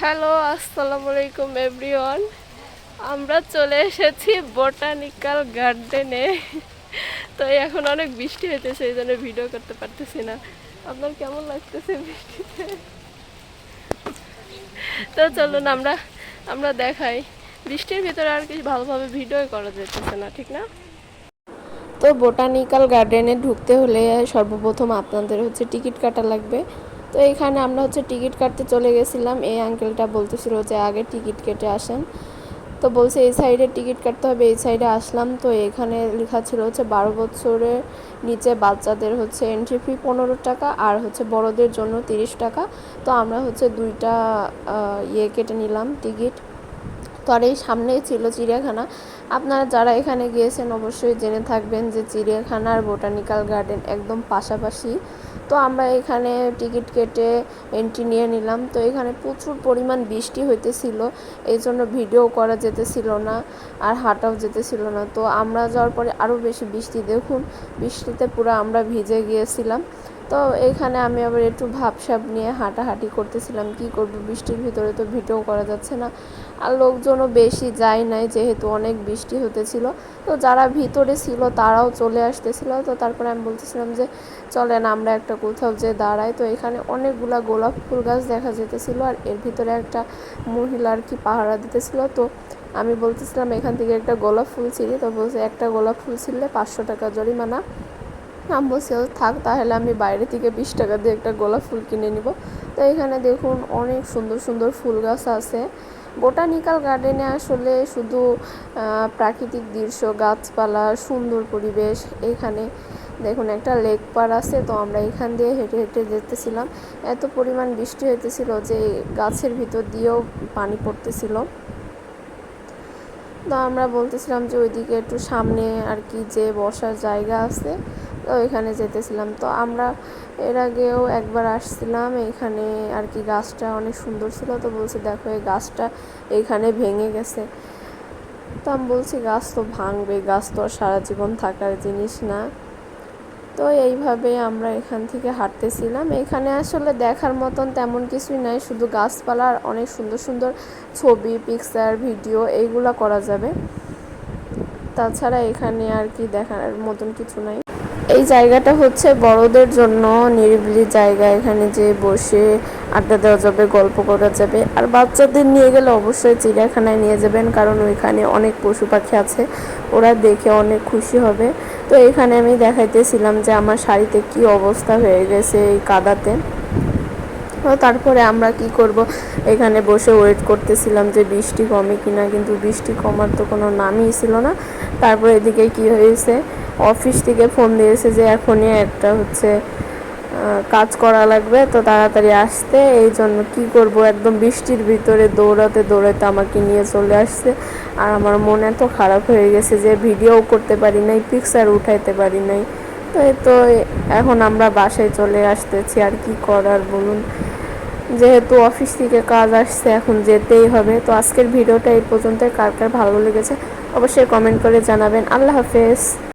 Hello, আসসালামু আলাইকুম everyone আমরা চলে এসেছি বোটানিক্যাল গার্ডেনে। তো এখন অনেক বৃষ্টি হইতেছে, এই জন্য ভিডিও করতে পারতেছি না। আপনার কেমন লাগতেছে বৃষ্টিতে? তো চলুন আমরা আমরা দেখাই। বৃষ্টির ভিতরে আর কিছু ভালোভাবে ভিডিও করা যেতেছে না, ঠিক না? তো বোটানিক্যাল গার্ডেনে ঢুকতে হলে সর্বপ্রথম আপনাদের হচ্ছে টিকিট কাটা লাগবে। তো এখানে আমরা হচ্ছে টিকিট কাটতে চলে গেছিলাম। এই আঙ্কেলটা বলতেছিল যে, আগে টিকিট কেটে আসেন। তো বলছে, এই সাইডে টিকিট কাটতে হবে, এই সাইডে আসলাম। তো এখানে লেখা ছিল হচ্ছে, বারো বছরের নিচে বাচ্চাদের হচ্ছে এন্ট্রি ফি পনেরো টাকা আর হচ্ছে বড়দের জন্য তিরিশ টাকা। তো আমরা হচ্ছে দুইটা ইয়ে কেটে নিলাম টিকিট। তো আর এই সামনেই ছিল চিড়িয়াখানা। আপনারা যারা এখানে গিয়েছেন অবশ্যই জেনে থাকবেন যে চিড়িয়াখানা আর বোটানিক্যাল গার্ডেন একদম পাশাপাশি। তো আমরা এখানে টিকিট কেটে এন্ট্রি নিয়ে নিলাম। তো এখানে প্রচুর পরিমাণ বৃষ্টি হইতেছিল এই জন্য ভিডিও করা যেতেছিল না আর হাঁটাও যেতেছিল না। তো আমরা যাওয়ার পরে আরও বেশি বৃষ্টি দেখুন, বৃষ্টিতে পুরো আমরা ভিজে গিয়েছিলাম। তো এখানে আমি আবার একটু ভাবসাব নিয়ে হাঁটাহাঁটি করতেছিলাম, কি করব? বৃষ্টির ভিতরে তো ভিডিও করা যাচ্ছে না। আর লোকজনও বেশি যায় নাই, যেহেতু অনেক বৃষ্টি হতেছিল। তো যারা ভিতরে ছিল তারাও চলে আসতেছিল। তো তারপরে আমি বলতেছিলাম যে, চলেন আমরা একটা কোথাও যে দাঁড়াই। তো এখানে অনেকগুলা গোলাপ ফুল গাছ দেখা যেতেছিল। আর এর ভিতরে একটা মহিলা আর কি পাহারা দিতেছিল। তো আমি বলতেছিলাম, এখান থেকে একটা গোলাপ ফুল ছিঁড়ি। তো বলছে, একটা গোলাপ ফুল ছিঁড়লে পাঁচশো টাকা জরিমানা। আমি বলছি থাক, তাহলে আমি বাইরে থেকে বিশ টাকা দিয়ে একটা গোলাপ ফুল কিনে নিব। তো এখানে দেখুন অনেক সুন্দর সুন্দর ফুল গাছ আছে। বোটানিক্যাল গার্ডেনে আসলে শুধু প্রাকৃতিক দৃশ্য, গাছপালা, সুন্দর পরিবেশ, এখানে দেখুন একটা লেক পার আছে, তো আমরা এখান দিয়ে হেঁটে হেঁটে যেতেছিলাম। এত পরিমাণ বৃষ্টি হইতেছিল যে গাছের ভিতর দিয়েও পানি পড়তেছিল। তো আমরা বলতেছিলাম যে ওইদিকে একটু সামনে আর কি যে বসার জায়গা আছে। তো ওইখানে যেতেছিলাম। তো আমরা এর আগেও একবার আসছিলাম, এখানে আর কি গাছটা অনেক সুন্দর ছিল। তো বলছি, দেখো, এই গাছটা এইখানে ভেঙে গেছে। তো আমি বলছি, গাছ তো ভাঙবে, গাছ তো আর সারা জীবন থাকার জিনিস না। তো এইভাবে আমরা এখান থেকে হাঁটতেছিলাম। এখানে আসলে দেখার মতন তেমন কিছুই নাই, শুধু গাছপালা আর অনেক সুন্দর সুন্দর ছবি পিকচার ভিডিও এইগুলো করা যাবে। তাছাড়া এখানে আর কি দেখার মতন কিছু নাই। এই জায়গাটা হচ্ছে বড়দের জন্য নিরিবিলি জায়গা। এখানে যে বসে আড্ডা দেওয়া যাবে, গল্প করা যাবে। আর বাচ্চাদের নিয়ে গেলে অবশ্যই চিড়িয়াখানায় নিয়ে যাবেন, কারণ ওইখানে অনেক পশু পাখি আছে। ওরা দেখে অনেক খুশি হবে। তো এখানে আমি দেখাইতেছিলাম যে আমার শাড়িতে কি অবস্থা হয়ে গেছে এই কাদাতে। তারপরে আমরা কি করব? এখানে বসে ওয়েট করতেছিলাম যে বৃষ্টি কমে কিনা, কিন্তু বৃষ্টি কমার তো কোনো নামই ছিল না। তারপরে এদিকে কি হয়েছে? অফিস থেকে ফোন দিয়েছে যে এখনই একটা হচ্ছে কাজ করা লাগবে, তো তাড়াতাড়ি আসতে। এই জন্য কি করব? একদম বৃষ্টির ভিতরে দৌড়াতে দৌড়াতে আমাকে নিয়ে চলে আসছে। আর আমার মন এত খারাপ হয়ে গেছে যে ভিডিও করতে পারি নাই পিকচার উঠাইতে পারি নাই। তো এই তো এখন আমরা বাসায় চলে আসতেছি, আর কি করার বলুন? যেহেতু অফিস থেকে কাজ আসছে, এখন যেতেই হবে। তো আজকের ভিডিওটা এই পর্যন্ত কার কার ভালো লেগেছে, অবশ্যই কমেন্ট করে জানাবেন। আল্লাহ হাফেজ।